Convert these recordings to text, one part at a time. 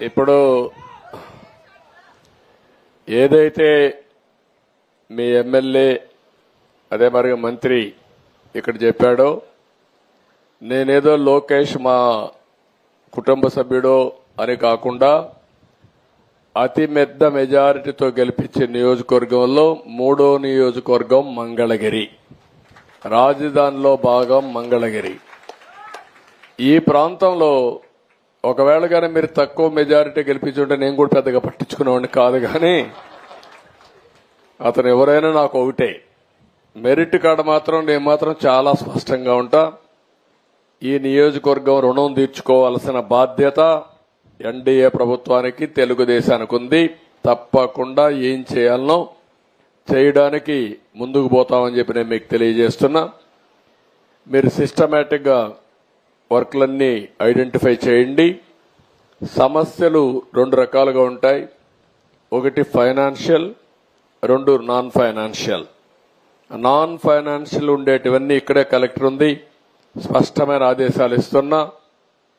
ఇప్పుడు ఏదైతే మీ ఎమ్మెల్యే అదే మరి మంత్రి ఇక్కడ చెప్పాడో నేనేదో లోకేష్ మా కుటుంబ సభ్యుడో అని కాకుండా అతి పెద్ద మెజారిటీతో గెలిపించే నియోజకవర్గంలో మూడో నియోజకవర్గం మంగళగిరి. రాజధానిలో భాగం మంగళగిరి. ఈ ప్రాంతంలో ఒకవేళ కానీ మీరు తక్కువ మెజారిటీ గెలిపించుంటే నేను కూడా పెద్దగా పట్టించుకునేవాడిని కాదు కానీ అతను ఎవరైనా నాకు ఒకటే. మెరిట్ కాడ మాత్రం నేను మాత్రం చాలా స్పష్టంగా ఉంటా. ఈ నియోజకవర్గం రుణం తీర్చుకోవాల్సిన బాధ్యత ఎన్డీఏ ప్రభుత్వానికి తెలుగుదేశానికి ఉంది. తప్పకుండా ఏం చేయాలనో చేయడానికి ముందుకు పోతామని చెప్పి నేను మీకు తెలియజేస్తున్నా. మీరు సిస్టమేటిక్గా వర్క్లన్నీ ఐడెంటిఫై చేయండి. సమస్యలు రెండు రకాలుగా ఉంటాయి. ఒకటి ఫైనాన్షియల్ రెండు నాన్ ఫైనాన్షియల్ నాన్ ఫైనాన్షియల్ ఉండేటివన్నీ ఇక్కడే కలెక్టర్ ఉంది. స్పష్టమైన ఆదేశాలు ఇస్తున్నా.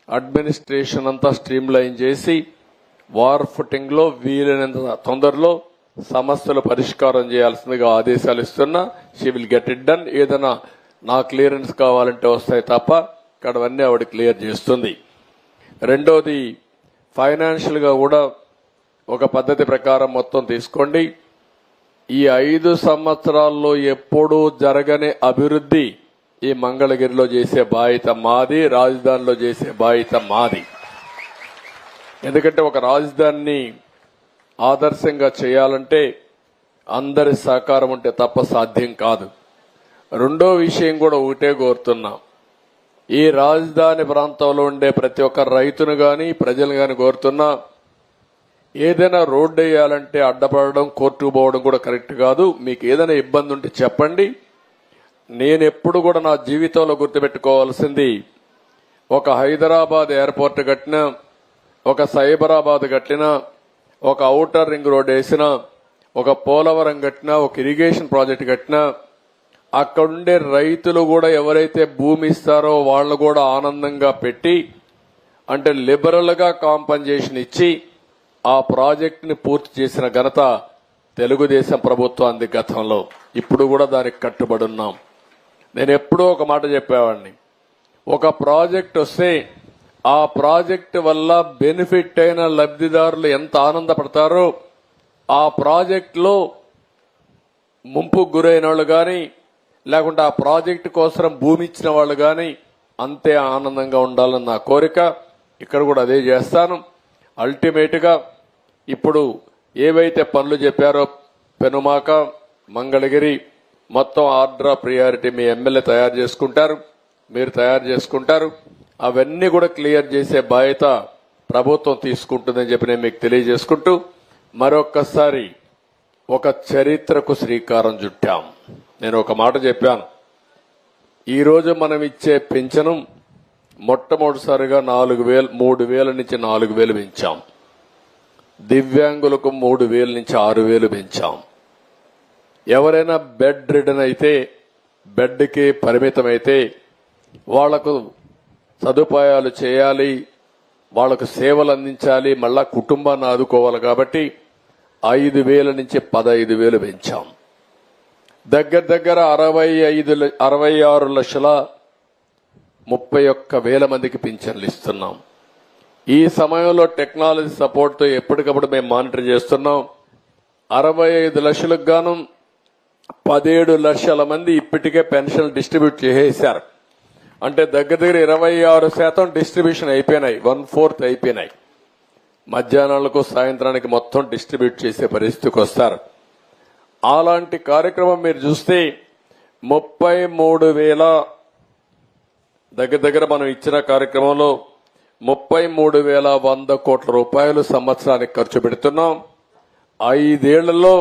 అడ్మినిస్ట్రేషన్ అంతా స్ట్రీమ్ లైన్ చేసి వార్ ఫుటింగ్లో వీలైనంత తొందరలో సమస్యలు పరిష్కారం చేయాల్సిందిగా ఆదేశాలు ఇస్తున్నా. She will get it done ఏదైనా నా క్లియరెన్స్ కావాలంటే వస్తాయి తప్ప అక్కడవన్నీ ఆవిడ క్లియర్ చేస్తుంది. రెండోది ఫైనాన్షియల్గా కూడా ఒక పద్ధతి ప్రకారం మొత్తం తీసుకోండి. ఈ ఐదు సంవత్సరాల్లో ఎప్పుడూ జరగని అభివృద్ధి ఈ మంగళగిరిలో చేసే బాధ్యత మాది రాజధానిలో చేసే బాధ్యత మాది. ఎందుకంటే ఒక రాజధానిని ఆదర్శంగా చేయాలంటే అందరి సహకారం ఉంటే తప్ప సాధ్యం కాదు. రెండో విషయం కూడా ఒకటే కోరుతున్నాం. ఈ రాజధాని ప్రాంతంలో ఉండే ప్రతి ఒక్క రైతును కానీ ప్రజలు కానీ కోరుతున్నా ఏదైనా రోడ్డు వేయాలంటే అడ్డపడడం కోర్టుకు పోవడం కూడా కరెక్ట్ కాదు. మీకు ఏదైనా ఇబ్బంది ఉంటే చెప్పండి. నేను ఎప్పుడు కూడా నా జీవితంలో గుర్తుపెట్టుకోవాల్సింది ఒక హైదరాబాద్ ఎయిర్పోర్ట్ కట్టినా ఒక సైబరాబాద్ కట్టినా ఒక ఔటర్ రింగ్ రోడ్ వేసినా ఒక పోలవరం కట్టినా ఒక ఇరిగేషన్ ప్రాజెక్ట్ కట్టినా అక్కడుండే రైతులు కూడా ఎవరైతే భూమి ఇస్తారో వాళ్ళు కూడా ఆనందంగా పెట్టి అంటే లిబరల్గా కాంపన్సేషన్ ఇచ్చి ఆ ప్రాజెక్టుని పూర్తి చేసిన ఘనత తెలుగుదేశం ప్రభుత్వానికి గతంలో. ఇప్పుడు కూడా దానికి కట్టుబడి ఉన్నాం. నేను ఎప్పుడూ ఒక మాట చెప్పేవాడిని. ఒక ప్రాజెక్ట్ వస్తే ఆ ప్రాజెక్ట్ వల్ల బెనిఫిట్ అయిన లబ్ధిదారులు ఎంత ఆనందపడతారో ఆ ప్రాజెక్టులో ముంపుకు గురైన వాళ్ళు కానీ లేకుంటే ఆ ప్రాజెక్టు కోసం భూమి ఇచ్చిన వాళ్ళు కానీ అంతే ఆనందంగా ఉండాలని నా కోరిక. ఇక్కడ కూడా అదే చేస్తాను. అల్టిమేట్గా ఇప్పుడు ఏవైతే పనులు చెప్పారో పెనుమాక మంగళగిరి మొత్తం ఆర్డర్ ఆఫ్ ప్రియారిటీ మీ ఎమ్మెల్యే తయారు చేసుకుంటారు. మీరు తయారు చేసుకుంటారు. అవన్నీ కూడా క్లియర్ చేసే బాధ్యత ప్రభుత్వం తీసుకుంటుందని చెప్పి నేను మీకు తెలియజేసుకుంటూ మరొక్కసారి ఒక చరిత్రకు శ్రీకారం చుట్టాం. నేను ఒక మాట చెప్పాను. ఈరోజు మనం ఇచ్చే పింఛను మొట్టమొదటిసారిగా నాలుగు వేలు మూడు వేల నుంచి నాలుగు వేలు పెంచాం. దివ్యాంగులకు మూడు వేల నుంచి ఆరు వేలు పెంచాం. ఎవరైనా బెడ్ రిడన్ అయితే బెడ్కి పరిమితమైతే వాళ్ళకు సదుపాయాలు చేయాలి వాళ్ళకు సేవలు అందించాలి మళ్ళా కుటుంబాన్ని ఆదుకోవాలి కాబట్టి ఐదు వేల నుంచి పదహైదు వేలు పెంచాం. దగ్గర దగ్గర అరవై ఐదు ల- అరవై ఆరు లక్షల ముప్పై ఒక్క వేల మందికి పింఛన్లు ఇస్తున్నాం. ఈ సమయంలో టెక్నాలజీ సపోర్ట్తో ఎప్పటికప్పుడు మేము మానిటర్ చేస్తున్నాం. అరవై ఐదు లక్షలకు గాను పదిహేడు లక్షల మంది ఇప్పటికే పెన్షన్ డిస్ట్రిబ్యూట్ చేసేశారు. అంటే దగ్గర దగ్గర ఇరవై ఆరు శాతం డిస్ట్రిబ్యూషన్ అయిపోయినాయి. వన్ ఫోర్త్ అయిపోయినాయి. మధ్యాహ్నాలకు సాయంత్రానికి మొత్తం డిస్ట్రిబ్యూట్ చేసే పరిస్థితికి వస్తారు. అలాంటి కార్యక్రమం మీరు చూస్తే ముప్పై మూడు వేల దగ్గర దగ్గర మనం ఇచ్చిన కార్యక్రమంలో ముప్పై మూడు వేల వంద కోట్ల రూపాయలు సంవత్సరానికి ఖర్చు పెడుతున్నాం. ఐదేళ్ళలో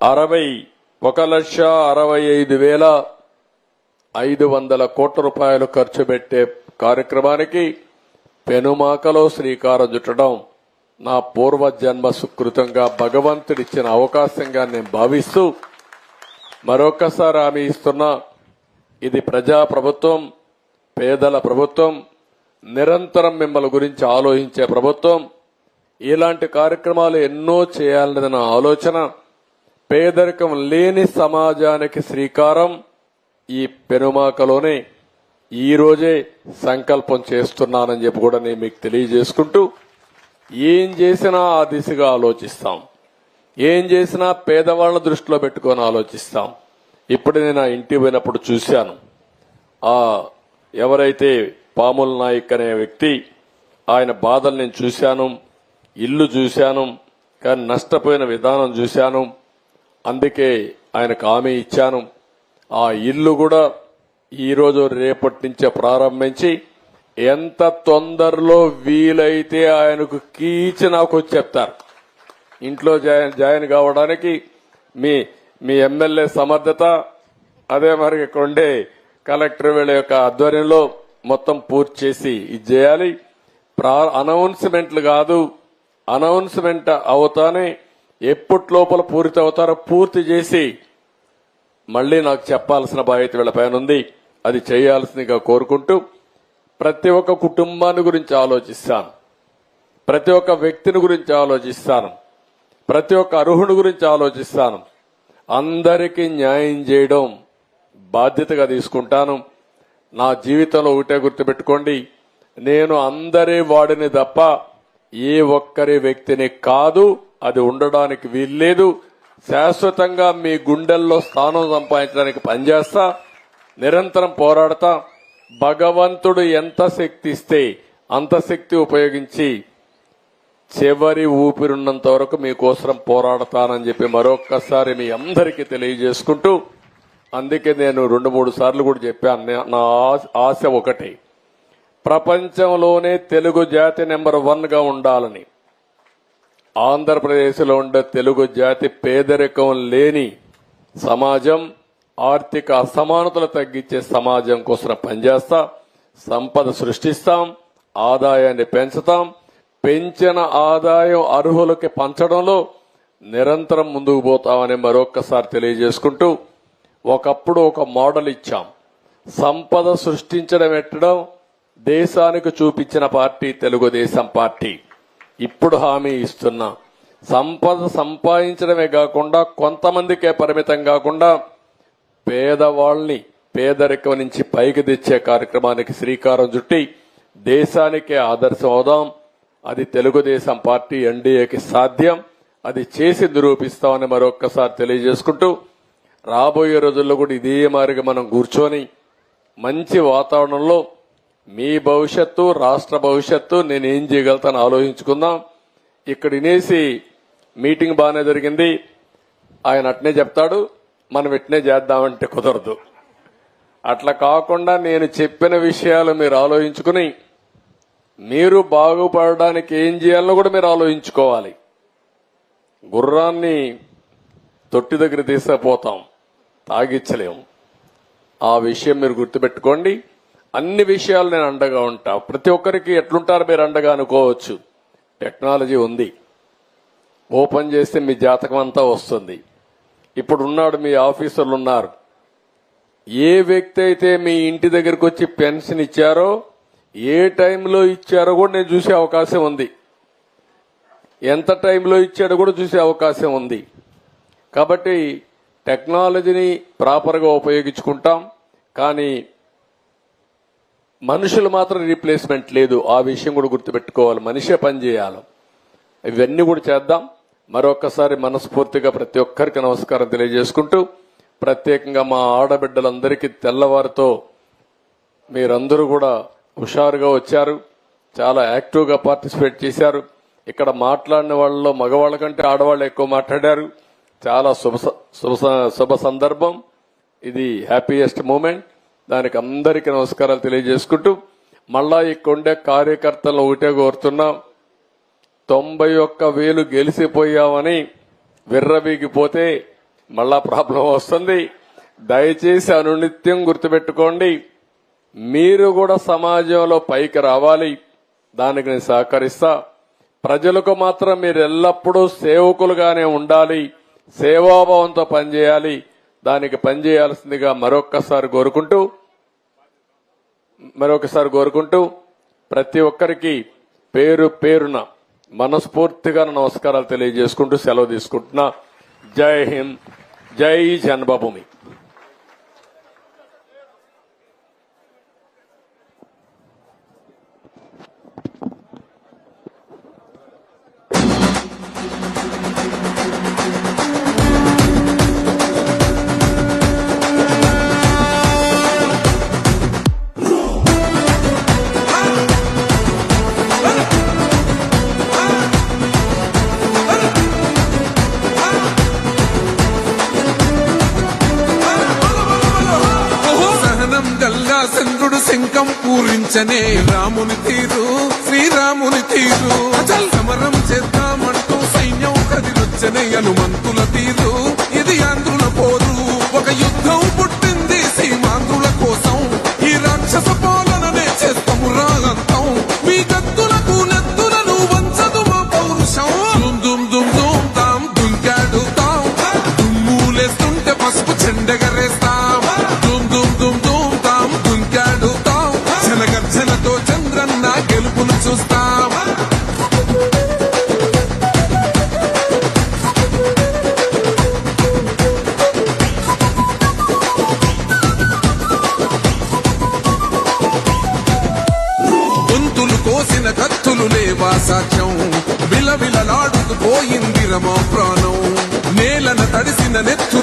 అరవై ఒక లక్ష అరవై ఐదు వేల ఐదు వందల కోట్ల రూపాయలు ఖర్చు పెట్టే కార్యక్రమానికి పెనుమాకలో శ్రీకారం చుట్టడం నా పూర్వ జన్మ సుకృతంగా భగవంతుడిచ్చిన అవకాశంగా నేను భావిస్తూ మరొకసారి హామీ ఇస్తున్నా. ఇది ప్రజా ప్రభుత్వం పేదల ప్రభుత్వం నిరంతరం మిమ్మల్ని గురించి ఆలోచించే ప్రభుత్వం. ఇలాంటి కార్యక్రమాలు ఎన్నో చేయాలనేది నా ఆలోచన. పేదరికం లేని సమాజానికి శ్రీకారం ఈ పెనుమాకలోనే. ఈరోజే సంకల్పం చేస్తున్నానని చెప్పి కూడా నేను మీకు తెలియజేసుకుంటూ ఏం చేసినా ఆ దిశగా ఆలోచిస్తాం. ఏం చేసినా పేదవాళ్ళ దృష్టిలో పెట్టుకొని ఆలోచిస్తాం. ఇప్పుడు నేను ఆ ఇంటికి పోయినప్పుడు చూశాను. ఆ ఎవరైతే పాముల నాయక్ అనే వ్యక్తి ఆయన బాధలు నేను చూశాను ఇల్లు చూశాను కానీ నష్టపోయిన విధానం చూశాను. అందుకే ఆయనకు హామీ ఇచ్చాను. ఆ ఇల్లు కూడా ఈరోజు రేపటి నుంచే ప్రారంభించి ఎంత తొందరలో వీలైతే ఆయనకు కీచి నాకు వచ్చి చెప్తారు. ఇంట్లో జాయిన్ జాయిన్ కావడానికి మీ మీ ఎమ్మెల్యే సమర్థత అదే మరి ఇక్కడ ఉండే కలెక్టర్ వీళ్ళ యొక్క ఆధ్వర్యంలో మొత్తం పూర్తి చేసి ఇది చేయాలి. ప్రా అనౌన్స్మెంట్లు కాదు అనౌన్స్మెంట్ అవుతానే ఎప్పటి లోపల పూర్తి అవుతారో పూర్తి చేసి మళ్ళీ నాకు చెప్పాల్సిన బాధ్యత వీళ్ళ పైన ఉంది. అది చేయాల్సిందిగా కోరుకుంటూ ప్రతి ఒక్క కుటుంబాన్ని గురించి ఆలోచిస్తాను. ప్రతి ఒక్క వ్యక్తిని గురించి ఆలోచిస్తాను. ప్రతి ఒక్క అర్హుని గురించి ఆలోచిస్తాను. అందరికీ న్యాయం చేయడం బాధ్యతగా తీసుకుంటాను. నా జీవితంలో ఒకటే గుర్తుపెట్టుకోండి. నేను అందరి వాడిని తప్ప ఏ ఒక్కరి వ్యక్తిని కాదు. అది ఉండడానికి వీల్లేదు. శాశ్వతంగా మీ గుండెల్లో స్థానం సంపాదించడానికి పనిచేస్తా. నిరంతరం పోరాడతా. భగవంతుడు ఎంత శక్తి ఇస్తే అంత శక్తి ఉపయోగించి చివరి ఊపిరున్నంత వరకు మీకోసం పోరాడతానని చెప్పి మరొక్కసారి మీ అందరికీ తెలియజేసుకుంటూ అందుకే నేను రెండు మూడు సార్లు కూడా చెప్పాను. నా ఆశ- ఆశ ఒకటి. ప్రపంచంలోనే తెలుగు జాతి నెంబర్ వన్గా ఉండాలని. ఆంధ్రప్రదేశ్లో ఉండే తెలుగు జాతి పేదరికం లేని సమాజం ఆర్థిక అసమానతలు తగ్గించే సమాజం కోసం పనిచేస్తా సంపద సృష్టిస్తాం ఆదాయాన్ని పెంచుతాం పెంచిన ఆదాయం అర్హులకి పంచడంలో నిరంతరం ముందుకు పోతామని మరొక్కసారి తెలియజేసుకుంటూ ఒకప్పుడు ఒక మోడల్ ఇచ్చాం. సంపద సృష్టించడం ఎట్టడం? దేశానికి చూపించిన పార్టీ తెలుగుదేశం పార్టీ. ఇప్పుడు హామీ ఇస్తున్నా. సంపద సంపాదించడమే కాకుండా కొంతమందికే పరిమితం కాకుండా పేదవాళ్ళని పేదరికం నుంచి పైకి తెచ్చే కార్యక్రమానికి శ్రీకారం చుట్టి దేశానికే ఆదర్శం అవుదాం. అది తెలుగుదేశం పార్టీ ఎన్డీఏకి సాధ్యం. అది చేసి నిరూపిస్తామని మరొక్కసారి తెలియజేసుకుంటూ రాబోయే రోజుల్లో కూడా ఇదే మారిగా మనం కూర్చొని మంచి వాతావరణంలో మీ భవిష్యత్తు రాష్ట్ర భవిష్యత్తు నేను ఏం చేయగలుగుతాను ఆలోచించుకుందాం. ఇక్కడ వినేసి మీటింగ్ బాగానే జరిగింది. ఆయన అట్నే చెప్తాడు. మనం ఇట్నే చేద్దామంటే కుదరదు. అట్లా కాకుండా నేను చెప్పిన విషయాలు మీరు ఆలోచించుకుని మీరు బాగుపడడానికి ఏం చేయాలో కూడా మీరు ఆలోచించుకోవాలి. గుర్రాన్ని తొట్టి దగ్గర తీసుకుపోతాం తాగిచ్చలేము ఆ విషయం మీరు గుర్తుపెట్టుకోండి. అన్ని విషయాలు నేను అండగా ఉంటా. ప్రతి ఒక్కరికి ఎట్లుంటారు మీరు అండగా అనుకోవచ్చు. టెక్నాలజీ ఉంది. ఓపెన్ చేస్తే మీ జాతకం అంతా వస్తుంది. ఇప్పుడు ఉన్నాడు మీ ఆఫీసర్లు ఉన్నారు ఏ వ్యక్తి అయితే మీ ఇంటి దగ్గరకు వచ్చి పెన్షన్ ఇచ్చారో ఏ టైంలో ఇచ్చారో కూడా నేను చూసే అవకాశం ఉంది. ఎంత టైంలో ఇచ్చాడో కూడా చూసే అవకాశం ఉంది. కాబట్టి టెక్నాలజీని ప్రాపర్గా ఉపయోగించుకుంటాం కానీ మనుషులు మాత్రం రీప్లేస్మెంట్ లేదు. ఆ విషయం కూడా గుర్తుపెట్టుకోవాలి. మనిషే పని చేయాలి. ఇవన్నీ కూడా చేద్దాం. మరొకసారి మనస్ఫూర్తిగా ప్రతి ఒక్కరికి నమస్కారం తెలియజేసుకుంటూ ప్రత్యేకంగా మా ఆడబిడ్డలందరికీ తెల్లవారితో మీరందరూ కూడా హుషారుగా వచ్చారు చాలా యాక్టివ్గా పార్టిసిపేట్ చేశారు. ఇక్కడ మాట్లాడిన వాళ్ళలో మగవాళ్ళ కంటే ఆడవాళ్ళు ఎక్కువ మాట్లాడారు. చాలా శుభ శుభ శుభ సందర్భం. ఇది హ్యాపీయెస్ట్ మూమెంట్ దానికి అందరికీ నమస్కారాలు తెలియజేసుకుంటూ మళ్ళా ఈ కొండే కార్యకర్తలను ఒకటే కోరుతున్నాం. తొంభై ఒక్క వేలు గెలిసిపోయామని విర్రవీగిపోతే మళ్ళా ప్రాబ్లం వస్తుంది. దయచేసి అనునిత్యం గుర్తుపెట్టుకోండి. మీరు కూడా సమాజంలో పైకి రావాలి. దానికి నేను సహకరిస్తా. ప్రజలకు మాత్రం మీరు ఎల్లప్పుడూ సేవకులుగానే ఉండాలి. సేవాభావంతో పనిచేయాలి. దానికి పనిచేయాల్సిందిగా మరొక్కసారి కోరుకుంటూ మరొకసారి కోరుకుంటూ ప్రతి ఒక్కరికి పేరు పేరున మనస్ఫూర్తిగా నమస్కారాలు తెలియజేసుకుంటూ సెలవు తీసుకుంటున్నా. జై హింద్. జై జన్మభూమి. పూరించనే రాముని తీరు శ్రీరాముని తీరు. అచల్ సమరం చేద్దామంటూ సైన్యం కదిలొచ్చనే హనుమంతుల తీరు.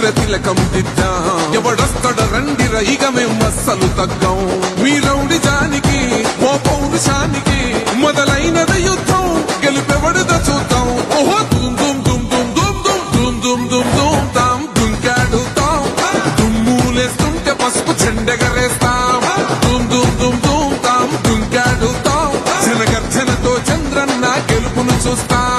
తడిసిన తిలకం దిద్దా ఎవడొస్తడ రండిర ఇక మేం అస్సలు తగ్గం మీ రౌడి జానికి ఓ పౌరుషానికి మొదలైనది యుద్ధం గెలుపెవడద చూద్దాం ఓహో దుమ్ దుమ్ దుమ్ దుమ్ దుమ్ దుమ్ దుమ్ దుమ్ దుమ్ దుమ్ తాం దుంకాడుతాం దుమ్ములేస్తుంటే పసుపు చెండగరేస్తాం దుమ్ దుమ్ దుమ్ దుమ్ తాం దుంకాడుతాం జనగర్జనతో చంద్రన్న గెలుపును చూస్తాం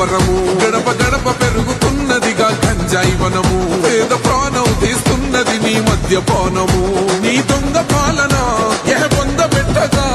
పోలావరము గడప గడప పెరుగుతున్నదిగా గంజాయి వనము. పేద ప్రాణం తీస్తున్నది నీ మద్యపానము. నీ దొంగ పాలన ఎహ పొంద పెట్టగా.